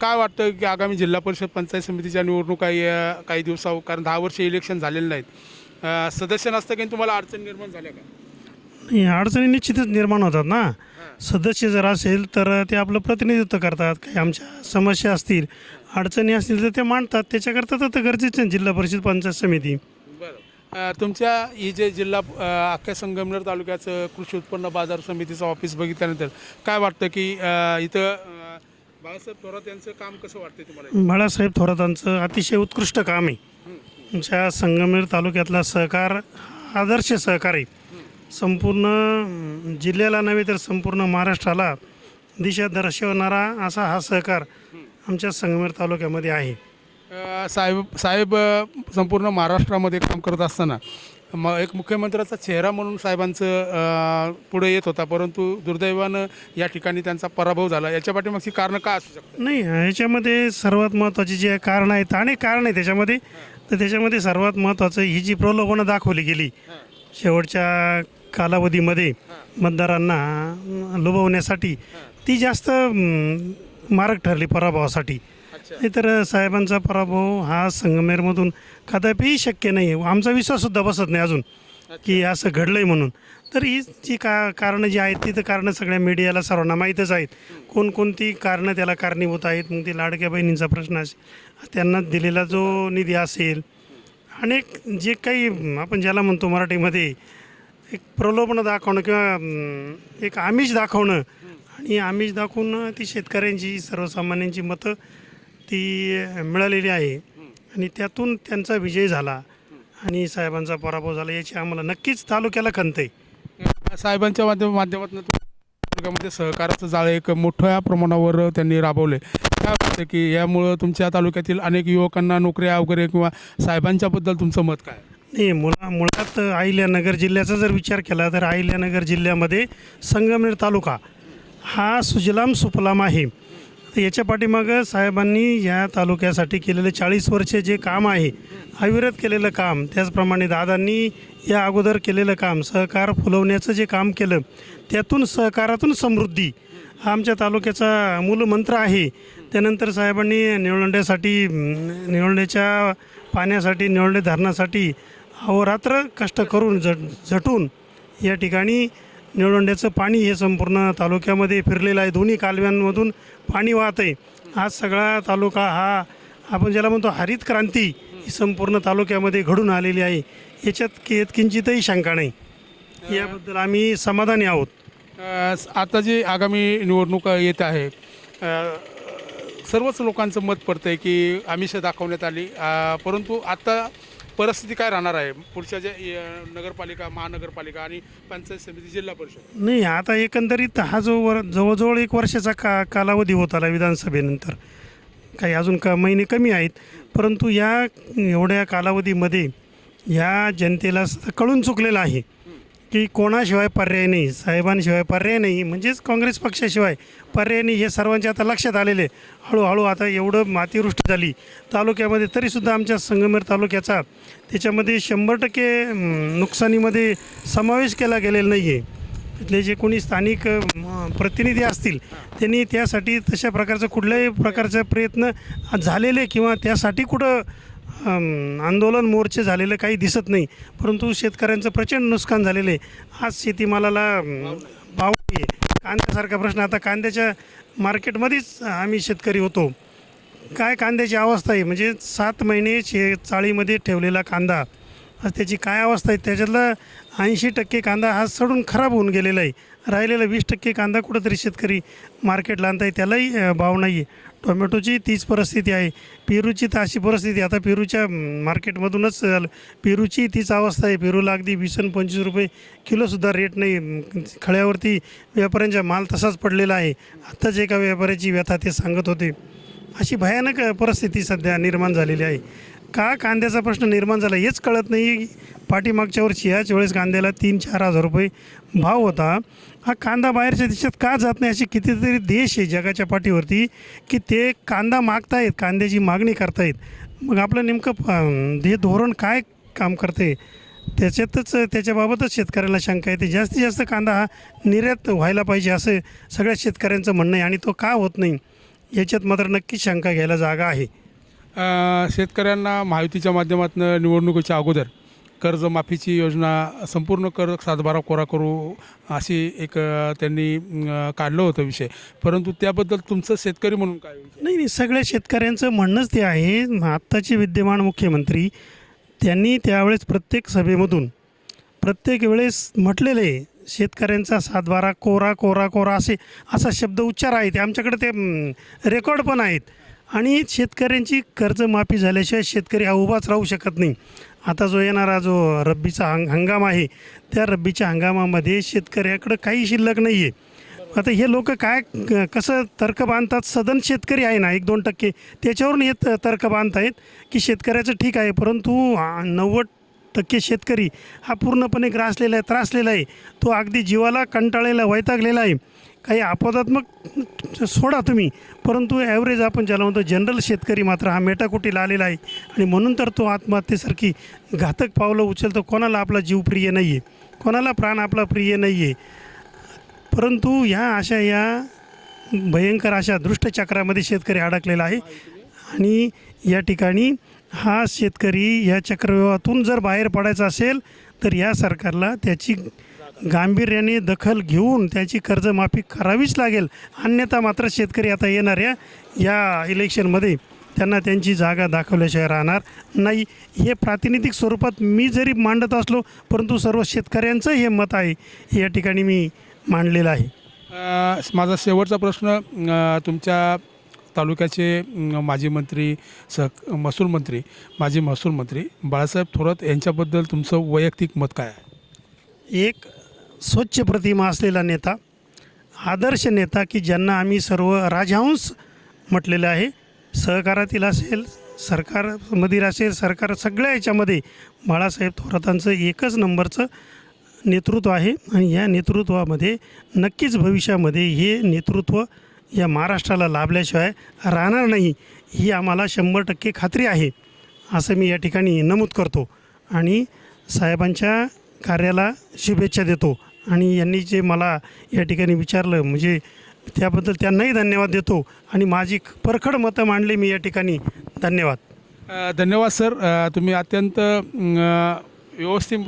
काय वाटतं की आगामी जिल्हा परिषद पंचायत समितीच्या निवडणुका या काही दिवसावर कारण दहा वर्ष इलेक्शन झालेले नाहीत. सदस्य नसतं काही तुम्हाला अडचण निर्माण झाल्या का? नाही अडचणी निश्चितच निर्माण होतात ना. सदस्य जर असेल तर ते आपलं प्रतिनिधित्व करतात काही आमच्या समस्या असतील अडचणी असतील तर ते मांडतात. त्याच्याकरता तर ते गरजेचं आहे जिल्हा परिषद पंचायत समिती. तुमच्या ही जे जिल्हा अख्ख्या संगमनेर तालुक्याचं कृषी उत्पन्न बाजार समितीचं ऑफिस बघितल्यानंतर काय वाटतं की इथं बाळासाहेब थोरात यांचं काम कसं वाटतं तुम्हाला? बाळासाहेब थोरातांचं अतिशय उत्कृष्ट काम आहे. आमच्या संगमनेर तालुक्यातला सहकार आदर्श सहकार. आहे संपूर्ण जिल्ह्याला नव्हे तर संपूर्ण महाराष्ट्राला दिशा दर्शवणारा असा हा सहकार आमच्या संगमेर तालुक्यामध्ये आहे. साहेब साहेब संपूर्ण महाराष्ट्रामध्ये काम करत असताना मग एक मुख्यमंत्र्याचा चेहरा म्हणून साहेबांचं पुढे येत होता परंतु दुर्दैवानं या ठिकाणी त्यांचा पराभव झाला. याच्या पाठीमागची कारणं काय असू शकतात? नाही ह्याच्यामध्ये सर्वात महत्त्वाची जे कारण आहेत अनेक कारण आहे त्याच्यामध्ये. तर त्याच्यामध्ये सर्वात महत्त्वाचं ही जी प्रलोभनं दाखवली गेली शेवटच्या कालावधीमध्ये मतदारांना अं, लुबवण्यासाठी ती जास्त मारक ठरली पराभवासाठी. नाहीतर साहेबांचा पराभव हा संगमेरमधून कदापिही शक्य नाही आहे आमचा विश्वाससुद्धा बसत नाही अजून की असं घडलं आहे म्हणून. तर ही जी का कारणं जी आहेत ती तर कारणं सगळ्या मीडियाला सर्वांना माहीतच आहेत. कोणकोणती कारणं त्याला कारणीभूत आहेत मग ते लाडक्या बहिणींचा प्रश्न असेल. त्यांना दिलेला जो निधी असेल अनेक जे काही आपण ज्याला म्हणतो मराठीमध्ये एक प्रलोभनं दाखवणं किंवा एक आमिष दाखवणं. आणि आमिष दाखवून ती शेतकऱ्यांची सर्वसामान्यांची मतं ती मिळालेली आहे. आणि त्यातून त्यांचा विजय झाला. आणि साहेबांचा पराभव झाला याची आम्हाला नक्कीच तालुक्याला खंत आहे. साहेबांच्या माध्यम माध्यमातून तालुक्यामध्ये सहकाराचं जाळं एक मोठ्या प्रमाणावर त्यांनी राबवले काय वाटतं की यामुळं तुमच्या तालुक्यातील अनेक युवकांना नोकऱ्या वगैरे किंवा साहेबांच्याबद्दल तुमचं मत काय? नाही मुळा मुळात अहिल्यानगर जिल्ह्याचा जर विचार केला तर अहिल्यानगर जिल्ह्यामध्ये संगमनेर तालुका हा सुजलाम सुफलाम आहे. याच्या पाठीमागं साहेबांनी या तालुक्यासाठी केलेलं चाळीस वर्षे जे काम आहे अविरत केलेलं काम त्याचप्रमाणे दादांनी या अगोदर केलेलं काम सहकार फुलवण्याचं जे काम केलं त्यातून सहकारातून समृद्धी हा आमच्या तालुक्याचा मूलमंत्र आहे. त्यानंतर साहेबांनी निवडण्यासाठी अं, निवडण्याच्या पाण्यासाठी निवडणे धरणासाठी अहोरात्र कष्ट करून झट झटून या ठिकाणी निवडंड्याचं पाणी हे संपूर्ण तालुक्यामध्ये फिरलेलं आहे. दोन्ही कालव्यांमधून पाणी वाहत आहे. आज सगळा तालुका हा आपण ज्याला म्हणतो हरित क्रांती ही संपूर्ण तालुक्यामध्ये घडून आलेली आहे. याच्यात कि किंचितही शंका नाही. याबद्दल आम्ही समाधानी आहोत. आता जी आगामी निवडणूक येत आहे सर्वच लोकांचं मत पडतं आहे की आमिष दाखवण्यात आली. परंतु आता परिस्थिती काय राहणार आहे? पुढच्या जे नगरपालिका महानगरपालिका आणि पंचायत समिती जिल्हा परिषद. नाही आता एकंदरीत हा जो वर जवळजवळ एक वर्षाचा का कालावधी होत आला विधानसभेनंतर. काही अजून का महिने कमी आहेत परंतु या एवढ्या कालावधीमध्ये या जनतेला स- कळून चुकलेलं आहे. की कोणाशिवाय पर्याय नाही साहेबांशिवाय पर्याय नाही म्हणजेच काँग्रेस पक्षाशिवाय पर्याय नाही हे सर्वांच्या आता लक्षात आलेले हळूहळू आता एवढं मातीवृष्टी झाली तालुक्यामध्ये तरीसुद्धा आमच्या संगमेर तालुक्याचा त्याच्यामध्ये शंभर टक्के नुकसानीमध्ये समावेश केला गेलेला नाही आहे. तिथले जे कोणी स्थानिक प्रतिनिधी असतील त्यांनी त्यासाठी तशा प्रकारचं कुठल्याही प्रकारचा प्रयत्न झालेले किंवा त्यासाठी कुठं आंदोलन मोर्चे झालेलं काही दिसत नाही परंतु शेतकऱ्यांचं प्रचंड नुकसान झालेलं आहे. आज शेतीमालाला भाव नाही आहे कांद्यासारखा प्रश्न. आता कांद्याच्या मार्केटमध्येच आम्ही शेतकरी होतो. काय कांद्याची अवस्था आहे? म्हणजे सात महिने शे चाळीमध्ये ठेवलेला कांदा. आज त्याची काय अवस्था आहे? त्याच्यातला ऐंशी टक्के कांदा हा सडून खराब होऊन गेलेला आहे. राहिलेला वीस टक्के कांदा कुठंतरी शेतकरी मार्केटला आणताय. त्यालाही भाव नाही आहे टोमॅटोची तीच परिस्थिती आहे. पेरूची तर अशी परिस्थिती आता पेरूच्या मार्केटमधूनच झालं पेरूची तीच अवस्था आहे. पेरूला अगदी वीस आणि पंचवीस रुपये किलोसुद्धा रेट नाही. खळ्यावरती व्यापाऱ्यांचा माल तसाच पडलेला आहे. आत्ताच एका व्यापाऱ्याची व्यथा ते सांगत होते. अशी भयानक परिस्थिती सध्या निर्माण झालेली आहे. का कांद्याचा प्रश्न निर्माण झाला हेच कळत नाही. पाठीमागच्या वर्षी याच वेळेस कांद्याला तीन चार हजार रुपये भाव होता. हा कांदा बाहेरच्या देशात का जात नाही असे कितीतरी देश आहे जगाच्या पाठीवरती की ते कांदा मागतायत कांद्याची मागणी करतायत. मग आपलं नेमकं प- हे धोरण काय काम करते त्याच्यातच त्याच्याबाबतच शेतकऱ्याला शंका येते. जास्तीत जास्त कांदा हा निर्यात व्हायला पाहिजे असं सगळ्या शेतकऱ्यांचं म्हणणं आहे आणि तो का होत नाही? याच्यात मात्र नक्कीच शंका घ्यायला जागा आहे. शेतकऱ्यांना माहितीच्या माध्यमातून निवडणुकीच्या अगोदर कर्जमाफीची योजना संपूर्ण कर सातबारा कोरा करू अशी एक त्यांनी काढलं होतं विषय. परंतु त्याबद्दल तुमचं शेतकरी म्हणून काय नाही नाही सगळ्या शेतकऱ्यांचं म्हणणंच ते आहे. आत्ताचे विद्यमान मुख्यमंत्री त्यांनी त्यावेळेस प्रत्येक सभेमधून प्रत्येक वेळेस म्हटलेलं आहे शेतकऱ्यांचा सातबारा कोरा कोरा कोरा असे असा शब्द उच्चार आहे ते आमच्याकडे ते रेकॉर्ड पण आहेत. आणि शेतकऱ्यांची कर्जमाफी झाल्याशिवाय शेतकरी हा उभाच राहू शकत नाही. आता जो येणारा जो रब्बीचा हंग हंगाम आहे त्या रब्बीच्या हंगामामध्ये शेतकऱ्याकडं काही शिल्लक नाही आहे आता हे लोक काय क- कसं तर्क बांधतात? सदन शेतकरी आहे ना एक दोन टक्के. त्याच्यावरून हे त- तर्क बांधतायत की शेतकऱ्याचं ठीक आहे परंतु नव्वद टक्के शेतकरी हा पूर्णपणे ग्रासलेला आहे त्रासलेला आहे. तो अगदी जीवाला कंटाळलेला वैतागलेला आहे. काही आपदात्मक सोडा तुम्ही. परंतु ॲव्हरेज आपण ज्याला म्हणतो जनरल शेतकरी मात्र हा मेटाकुटीला आलेला आहे. आणि म्हणून तर तो आत्महत्येसारखी घातक पावलं उचलतो. कोणाला आपला जीव प्रिय नाही आहे कोणाला प्राण आपला प्रिय नाही आहे परंतु ह्या अशा या भयंकर अशा दृष्टचक्रामध्ये शेतकरी अडकलेला आहे. आणि या ठिकाणी हा शेतकरी या चक्रव्यूहातून जर बाहेर पडायचा असेल तर या सरकारला त्याची गांभीर्याने दखल घेऊन त्याची कर्जमाफी करावीच लागेल. अन्यथा मात्र शेतकरी आता येणाऱ्या या इलेक्शनमध्ये त्यांना त्यांची जागा दाखवल्याशिवाय राहणार नाही. हे प्रातिनिधिक स्वरूपात मी जरी मांडत असलो परंतु सर्व शेतकऱ्यांचं हे मत आहे. या ठिकाणी मी मांडलेलं आहे. माझा शेवटचा प्रश्न तुमच्या तालुक्याचे माजी मंत्री सह महसूल मंत्री माजी महसूल मंत्री बाळासाहेब थोरात यांच्याबद्दल तुमचं वैयक्तिक मत काय आहे? एक स्वच्छ प्रतिमा असलेला नेता आदर्श नेता की ज्यांना आम्ही सर्व राजहंस म्हटलेलं आहे. सहकारातील असेल सरकारमधील असेल सरकार सगळ्या याच्यामध्ये बाळासाहेब थोरातांचं एकच नंबरचं नेतृत्व आहे आणि या नेतृत्वामध्ये नक्कीच भविष्यामध्ये हे नेतृत्व या महाराष्ट्राला लाभल्याशिवाय राहणार नाही ही आम्हाला शंभर टक्के खात्री आहे असं मी या ठिकाणी नमूद करतो. आणि साहेबांच्या कार्याला शुभेच्छा देतो. आणि यांनी जे मला या ठिकाणी विचारलं म्हणजे त्याबद्दल त्यांनाही धन्यवाद देतो. आणि माझी परखड मतं मांडली मी या ठिकाणी. धन्यवाद. धन्यवाद सर. तुम्ही अत्यंत व्यवस्थित